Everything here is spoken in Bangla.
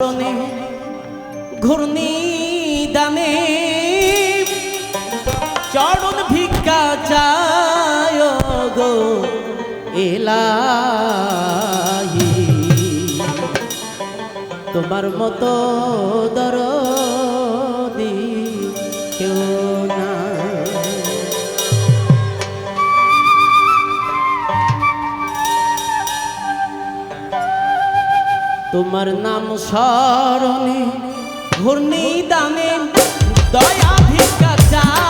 চরণে ঘূর্ণি দানে চরণ ভিক্ষা চায় গো এলাহি। তোমার মতো দরদি তোমার নাম স্মরণে ঘূর্ণি দয়া দয়াধিকা চা